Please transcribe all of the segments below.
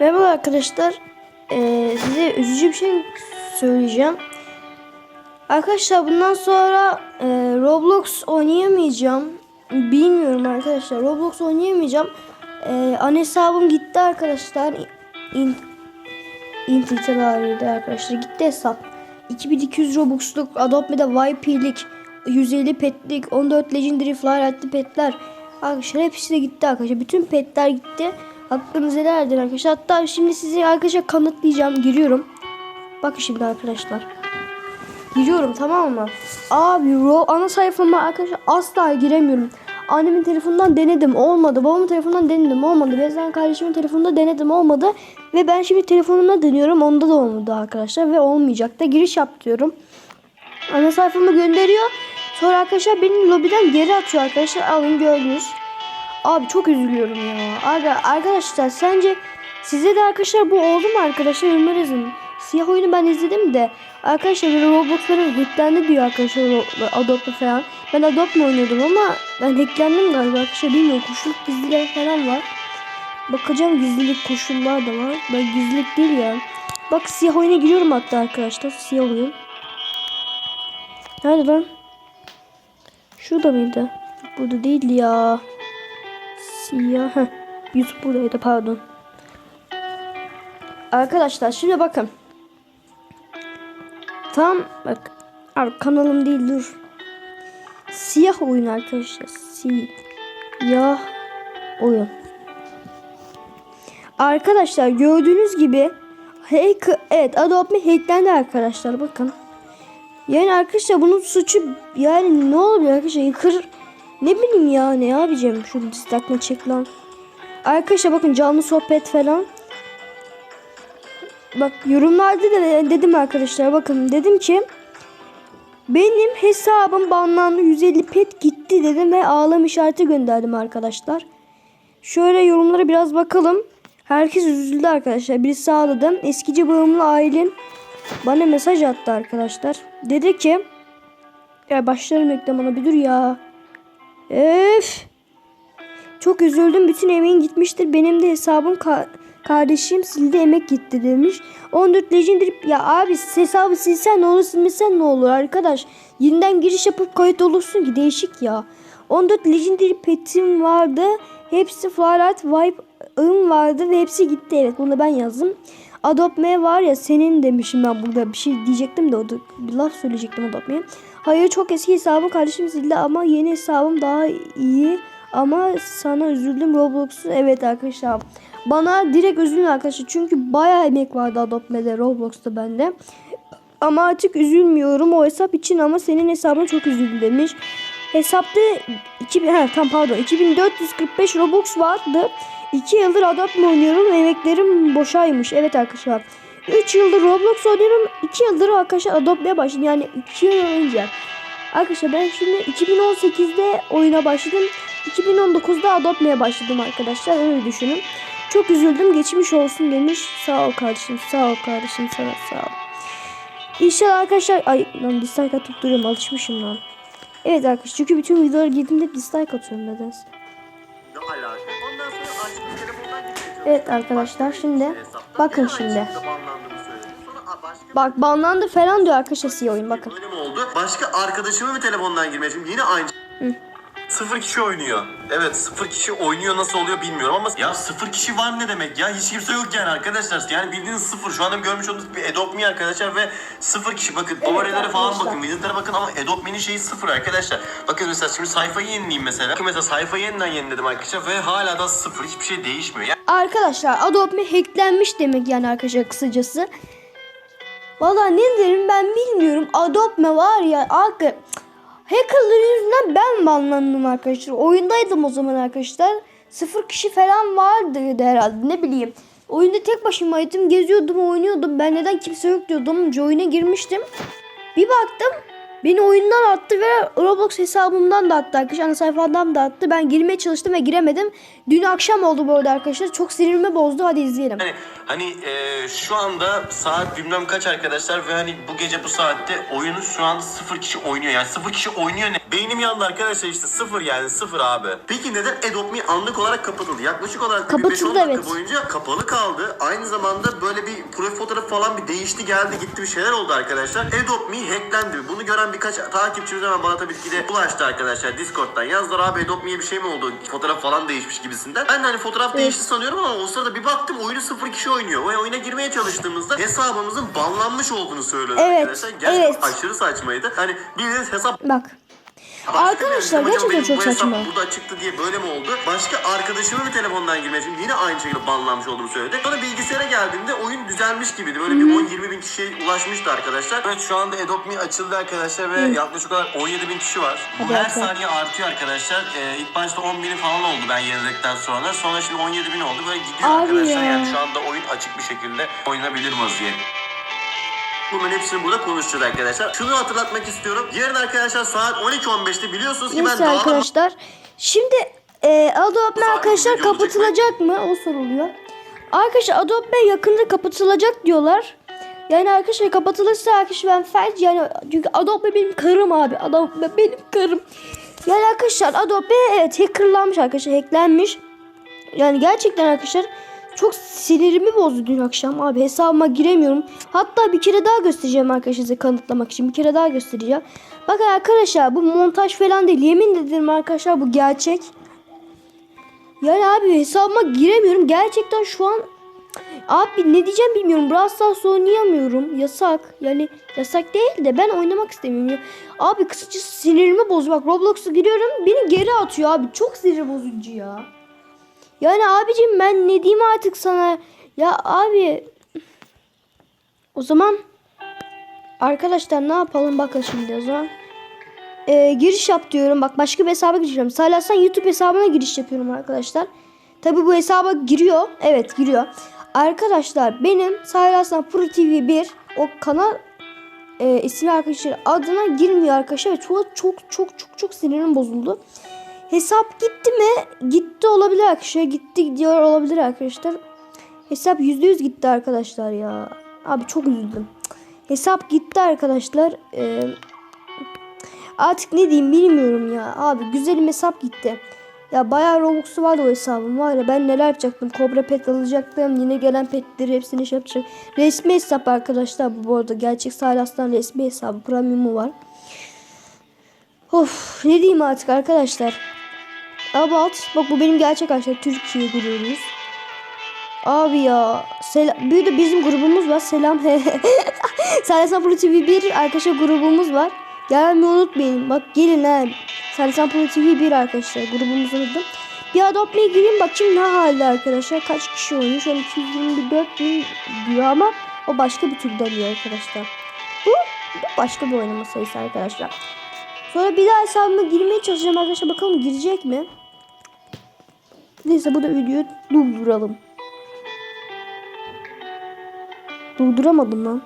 Merhaba arkadaşlar. Ee, size üzücü bir şey söyleyeceğim. Arkadaşlar bundan sonra e, Roblox oynayamayacağım. Bilmiyorum arkadaşlar. Roblox oynayamayacağım. Ee, ana hesabım gitti arkadaşlar. İn, İntihari'de arkadaşlar. Gitti hesap. 2200 Robux'luk Adobe'de VIP'lik 150 petlik 14 Legendary Flylight'lı petler Arkadaşlar hepsi de gitti arkadaşlar. Bütün petler gitti. Hakkınızı helal edin arkadaşlar. Hatta şimdi sizi arkadaşlar kanıtlayacağım. Giriyorum. Bakın şimdi arkadaşlar. Giriyorum tamam mı? Abi ro ana sayfama arkadaşlar asla giremiyorum. Annemin telefonundan denedim olmadı. Babamın telefonundan denedim olmadı. Bezen kardeşimin telefonunda denedim olmadı. Ve ben şimdi telefonumda deniyorum. Onda da olmadı arkadaşlar. Ve olmayacak da giriş yap diyorum. Ana sayfamı gönderiyor. Sonra arkadaşlar beni lobiden geri atıyor arkadaşlar. Alın gördünüz. Abi çok üzülüyorum ya. Abi arkadaşlar sence size de arkadaşlar bu oldu mu arkadaşlar yorumlar yazın. Siyah oyunu ben izledim de arkadaşlar Roblox'ların hacklendi diyor arkadaşlar Adobe falan. Ben Adobe oynuyordum ama ben hacklendim galiba arkadaşlar bilmiyorum. Koşuluk gizliler falan var. Bakacağım gizlilik koşullar da var. Ben gizlilik değil ya. Bak siyah oyuna giriyorum hatta arkadaşlar. Siyah oyun. Nerede lan? Şurada mıydı? Burada değildi ya. Siyah. Heh. YouTube buradaydı pardon. Arkadaşlar şimdi bakın. Tam bak. Abi kanalım değil dur. Siyah oyun arkadaşlar. Siyah oyun. Arkadaşlar gördüğünüz gibi hack evet Adobe hacklendi arkadaşlar bakın. Yani arkadaşlar bunun suçu yani ne oluyor arkadaşlar kır ne bileyim ya ne yapacağım şu distakla çek lan. Arkadaşlar bakın canlı sohbet falan. Bak yorumlarda da dedim arkadaşlar bakın dedim ki benim hesabım banlandı 150 pet gitti dedim ve ağlam işareti gönderdim arkadaşlar. Şöyle yorumlara biraz bakalım. Herkes üzüldü arkadaşlar. Birisi ağladı. Eskici bağımlı ailem bana mesaj attı arkadaşlar. Dedi ki ya başlarım reklamına bir dur ya. Öf. Çok üzüldüm. Bütün emeğin gitmiştir. Benim de hesabım ka- kardeşim sildi emek gitti demiş. 14 Legendary ya abi hesabı silsen ne olur silmesen ne olur arkadaş. Yeniden giriş yapıp kayıt olursun ki değişik ya. 14 Legendary petim vardı. Hepsi Flarat Vibe ığım vardı ve hepsi gitti. Evet bunu ben yazdım. Adopt Me var ya senin demişim ben burada bir şey diyecektim de o da bir laf söyleyecektim Adopt Me'ye. Hayır çok eski hesabım kardeşim sildi ama yeni hesabım daha iyi. Ama sana üzüldüm Roblox'u. Evet arkadaşlar. Bana direkt üzülün arkadaşlar. Çünkü bayağı emek vardı Adopt Me'de Roblox'ta bende. Ama artık üzülmüyorum o hesap için ama senin hesabına çok üzüldüm demiş. Hesapta 2000 he, tam pardon 2445 Robux vardı. 2 yıldır Adopt oynuyorum. Emeklerim boşaymış. Evet arkadaşlar. 3 yıldır Roblox oynuyorum. 2 yıldır arkadaşlar Adopt'ya başladım. Yani 2 yıl önce. Arkadaşlar ben şimdi 2018'de oyuna başladım. 2019'da Adopt'ya başladım arkadaşlar. Öyle düşünün. Çok üzüldüm. Geçmiş olsun demiş. Sağ ol kardeşim. Sağ ol kardeşim. Sana sağ ol. İnşallah arkadaşlar ay lan dislike atıp duruyorum alışmışım lan. Evet arkadaşlar çünkü bütün videolara girdiğimde dislike atıyorum nedense. Evet arkadaşlar şimdi bakın şimdi. Bak banlandı falan diyor arkadaşlar siyah oyun bakın. Başka arkadaşımı bir telefondan girmeye. Yine aynı. Sıfır kişi oynuyor. Evet sıfır kişi oynuyor nasıl oluyor bilmiyorum ama ya sıfır kişi var ne demek ya hiç kimse yok yani arkadaşlar yani bildiğiniz sıfır şu anda görmüş olduğunuz bir Adopt Me arkadaşlar ve sıfır kişi bakın evet, falan arkadaşlar. bakın videolara bakın ama Adopt Me'nin şeyi sıfır arkadaşlar bakın mesela şimdi sayfayı yenileyim mesela bakın mesela sayfayı yeniden yeniledim arkadaşlar ve hala da sıfır hiçbir şey değişmiyor yani Arkadaşlar Adobe hacklenmiş demek yani arkadaşlar kısacası. Valla ne derim ben bilmiyorum. Adobe var ya arka hackerların yüzünden ben banlandım arkadaşlar. Oyundaydım o zaman arkadaşlar. Sıfır kişi falan vardı herhalde ne bileyim. Oyunda tek başımaydım geziyordum oynuyordum. Ben neden kimse yok diyordum. Join'e girmiştim. Bir baktım Beni oyundan attı ve Roblox hesabımdan da attı arkadaşlar. Ana sayfamdan da attı. Ben girmeye çalıştım ve giremedim. Dün akşam oldu bu arada arkadaşlar. Çok sinirimi bozdu. Hadi izleyelim. Hani hani e, şu anda saat bilmem kaç arkadaşlar ve hani bu gece bu saatte oyunu şu an sıfır kişi oynuyor. Yani sıfır kişi oynuyor ne? Beynim yandı arkadaşlar işte sıfır yani sıfır abi. Peki neden Adopt Me anlık olarak kapatıldı? Yaklaşık olarak bir Kapatıldı, 5-10 dakika evet. boyunca kapalı kaldı. Aynı zamanda böyle bir profil fotoğrafı falan bir değişti geldi gitti bir şeyler oldu arkadaşlar. Adopt Me hacklendi. Bunu gören birkaç takipçimiz hemen bana tabii ki de ulaştı arkadaşlar Discord'dan. Yazdılar abi Adopt Me'ye bir şey mi oldu? Fotoğraf falan değişmiş gibisinden. Ben de hani fotoğraf değişti sanıyorum ama o sırada bir baktım oyunu sıfır kişi oynuyor. Ve oyuna girmeye çalıştığımızda hesabımızın banlanmış olduğunu söyledi Evet, arkadaşlar. Gerçekten evet. aşırı saçmaydı. Hani bildiğiniz hesap Bak. Arkadaşlar, gerçekten benim çok bu hesap saçma. Burada çıktı diye böyle mi oldu? Başka arkadaşımın bir telefondan girmeye çalıştım. Yine aynı şekilde banlanmış olduğunu söyledi. Sonra bilgisayara geldiğimde oyun düzelmiş gibiydi. Böyle bir 10-20 bin kişiye ulaşmıştı arkadaşlar. Evet şu anda Adopt Me açıldı arkadaşlar ve yaklaşık olarak 17 bin kişi var. Bu Hadi her bakalım. saniye artıyor arkadaşlar. Ee, ilk başta 10 bini falan oldu ben yeniledikten sonra. Sonra şimdi 17 bin oldu. Böyle gidiyor Abi arkadaşlar. ya. Yani şu anda oyun açık bir şekilde oynanabilir vaziyet. Bunların hepsini burada konuşacağız arkadaşlar. Şunu hatırlatmak istiyorum. Yarın arkadaşlar saat 12.15'te biliyorsunuz ki ben Neyse dağılım arkadaşlar. Şimdi e, Saat arkadaşlar kapatılacak mı? O soruluyor. Arkadaşlar Adopt Me yakında kapatılacak diyorlar. Yani arkadaşlar kapatılırsa arkadaşlar ben felç yani çünkü Adopt Me benim karım abi. Adopt Me benim karım. Yani arkadaşlar Adopt Me evet hackerlanmış arkadaşlar hacklenmiş. Yani gerçekten arkadaşlar çok sinirimi bozdu dün akşam abi hesabıma giremiyorum. Hatta bir kere daha göstereceğim arkadaşlar size kanıtlamak için bir kere daha göstereceğim. Bakın arkadaşlar bu montaj falan değil yemin ederim arkadaşlar bu gerçek. Yani abi hesabıma giremiyorum gerçekten şu an Abi ne diyeceğim bilmiyorum. Brawl Stars oynayamıyorum. Yasak. Yani yasak değil de ben oynamak istemiyorum. Abi kısacası sinirimi bozuyor. Bak Roblox'a giriyorum beni geri atıyor abi. Çok sinir bozucu ya. Yani abicim ben ne diyeyim artık sana? Ya abi o zaman arkadaşlar ne yapalım bakın şimdi o zaman. Ee, giriş yap diyorum. Bak başka bir hesaba gireceğim. Salas'tan YouTube hesabına giriş yapıyorum arkadaşlar. Tabi bu hesaba giriyor. Evet giriyor. Arkadaşlar benim Salas'tan Pro TV 1 o kanal e, isimli arkadaşlar adına girmiyor arkadaşlar. Ve çok çok çok çok çok sinirim bozuldu. Hesap gitti mi? Gitti olabilir arkadaşlar. Gitti gidiyor olabilir arkadaşlar. Hesap %100 gitti arkadaşlar ya. Abi çok üzüldüm. Hesap gitti arkadaşlar. Ee, artık ne diyeyim bilmiyorum ya. Abi güzelim hesap gitti. Ya bayağı Robux'u vardı o hesabım var ya ben neler yapacaktım. Cobra pet alacaktım. Yine gelen petleri hepsini şey yapacak. Resmi hesap arkadaşlar bu, bu arada. Gerçek Salas'tan resmi hesabı. Premium'u var. Of ne diyeyim artık arkadaşlar. About. Bak bu benim gerçek arkadaşlar. Türkiye gururumuz. Abi ya. Selam. Bir de bizim grubumuz var. Selam. Salas'tan Pro TV 1 arkadaşlar grubumuz var. Gelmeyi unutmayın. Bak gelin ha. Salas'tan Pro TV 1 arkadaşlar grubumuzu unuttum. Bir adoptmaya gireyim bakayım ne halde arkadaşlar. Kaç kişi oynuyor? An 224 bin diyor ama o başka bir türden diyor arkadaşlar. Bu, bu başka bir oynama sayısı arkadaşlar. Sonra bir daha hesabıma girmeye çalışacağım arkadaşlar. Bakalım girecek mi? Neyse bu da videoyu durduralım. Durduramadım lan.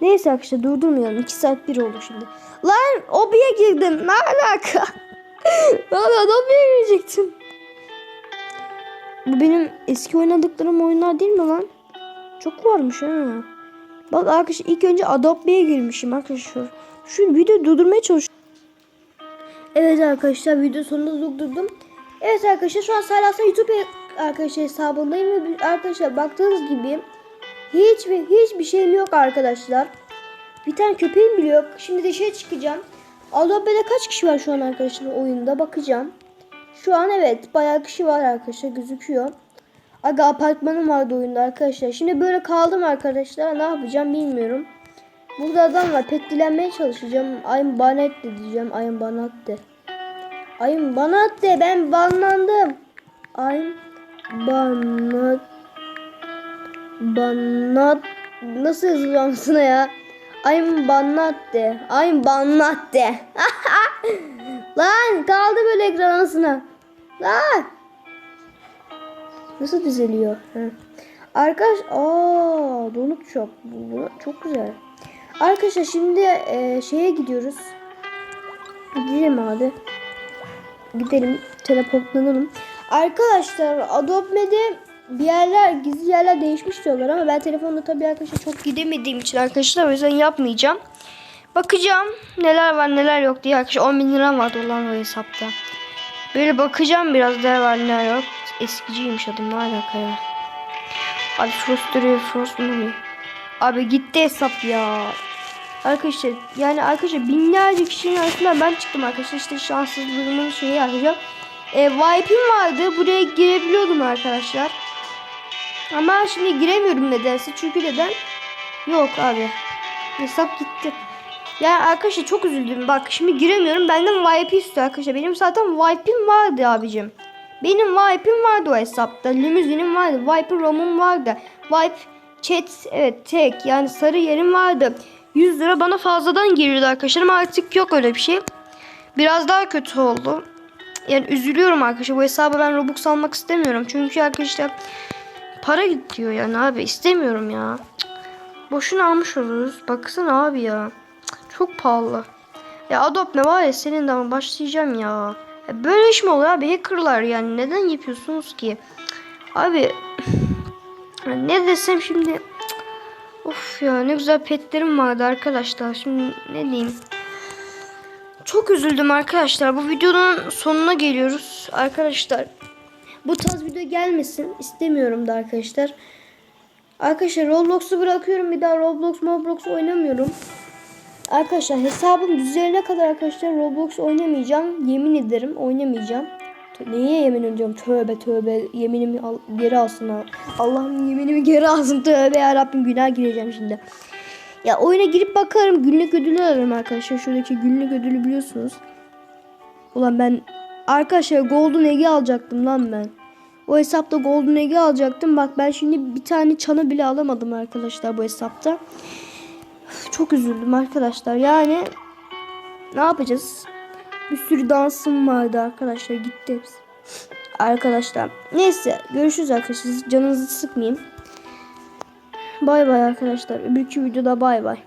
Neyse arkadaşlar durdurmayalım. 2 saat 1 oldu şimdi. Lan obiye girdim. Ne alaka? Lan obiye girecektim. Bu benim eski oynadıklarım oyunlar değil mi lan? Çok varmış ha. Bak arkadaşlar ilk önce Adobe'ye girmişim arkadaşlar. Şu videoyu durdurmaya çalışıyorum. Evet arkadaşlar video sonunda durdurdum. Evet arkadaşlar şu an Salas'a YouTube arkadaşlar hesabındayım ve bir- arkadaşlar baktığınız gibi hiç ve hiçbir şeyim yok arkadaşlar. Bir tane köpeğim bile yok. Şimdi dışarı çıkacağım. Adobe'de kaç kişi var şu an arkadaşlar oyunda bakacağım. Şu an evet bayağı kişi var arkadaşlar gözüküyor. Aga apartmanım vardı oyunda arkadaşlar. Şimdi böyle kaldım arkadaşlar. Ne yapacağım bilmiyorum. Burada adam var. Pet dilenmeye çalışacağım. Ayım bana de diyeceğim. Ayım bana at de. Ayım bana at de. Ben banlandım. Ayım bana bana nasıl yazılıyor aslında ya? Ayım bana at de. Ayım bana at de. Lan kaldı böyle ekran arasına. Lan. Nasıl düzeliyor? Arkadaş, aa donut çok. Bu çok güzel. Arkadaşlar şimdi e, şeye gidiyoruz. Gidelim abi. Gidelim teleportlanalım. Arkadaşlar Adobe'de bir yerler gizli yerler değişmiş diyorlar ama ben telefonda tabii arkadaşlar çok gidemediğim için arkadaşlar o yüzden yapmayacağım. Bakacağım neler var neler yok diye arkadaşlar 10 bin liram vardı olan o hesapta. Böyle bakacağım biraz neler var neler yok. Eskiciymiş adım ne alaka ya. Abi Frost duruyor Frost mu? Abi gitti hesap ya. Arkadaşlar yani arkadaşlar binlerce kişinin arasında ben çıktım arkadaşlar işte şanssızlığımın şeyi arkadaşlar. E, Vipe'im vardı buraya girebiliyordum arkadaşlar. Ama şimdi giremiyorum nedense çünkü neden? Yok abi. Hesap gitti. Yani arkadaşlar çok üzüldüm. Bak şimdi giremiyorum. Benden VIP istiyor arkadaşlar. Benim zaten VIP'im vardı abicim. Benim VIP'im vardı o hesapta. Limuzinim vardı. Viper ROM'um vardı. VIP chat evet tek yani sarı yerim vardı. 100 lira bana fazladan geliyordu arkadaşlar ama artık yok öyle bir şey. Biraz daha kötü oldu. Yani üzülüyorum arkadaşlar. Bu hesabı ben Robux almak istemiyorum. Çünkü arkadaşlar para gidiyor yani abi istemiyorum ya. Boşuna almış oluruz. Baksana abi ya. Çok pahalı. Ya Adobe ne var ya senin de başlayacağım ya. ya. Böyle iş mi oluyor abi hackerlar yani neden yapıyorsunuz ki? Abi ne desem şimdi. Of ya ne güzel petlerim vardı arkadaşlar. Şimdi ne diyeyim? Çok üzüldüm arkadaşlar. Bu videonun sonuna geliyoruz. Arkadaşlar bu tarz video gelmesin istemiyorum da arkadaşlar. Arkadaşlar Roblox'u bırakıyorum. Bir daha Roblox Roblox oynamıyorum. Arkadaşlar hesabım düzelene kadar arkadaşlar Roblox oynamayacağım. Yemin ederim oynamayacağım. Neye yemin ediyorum? Tövbe tövbe. Yeminimi al- geri alsın. Allah'ım yeminimi geri alsın. Tövbe ya Rabbim günah gireceğim şimdi. Ya oyuna girip bakarım. Günlük ödülü alırım arkadaşlar. Şuradaki günlük ödülü biliyorsunuz. Ulan ben arkadaşlar Golden Egg'i alacaktım lan ben. O hesapta Golden Egg'i alacaktım. Bak ben şimdi bir tane çanı bile alamadım arkadaşlar bu hesapta. Çok üzüldüm arkadaşlar. Yani ne yapacağız? Bir sürü dansım vardı arkadaşlar. Gitti hepsi. Arkadaşlar. Neyse görüşürüz arkadaşlar. Canınızı sıkmayayım. Bay bay arkadaşlar. Öbürkü videoda bay bay.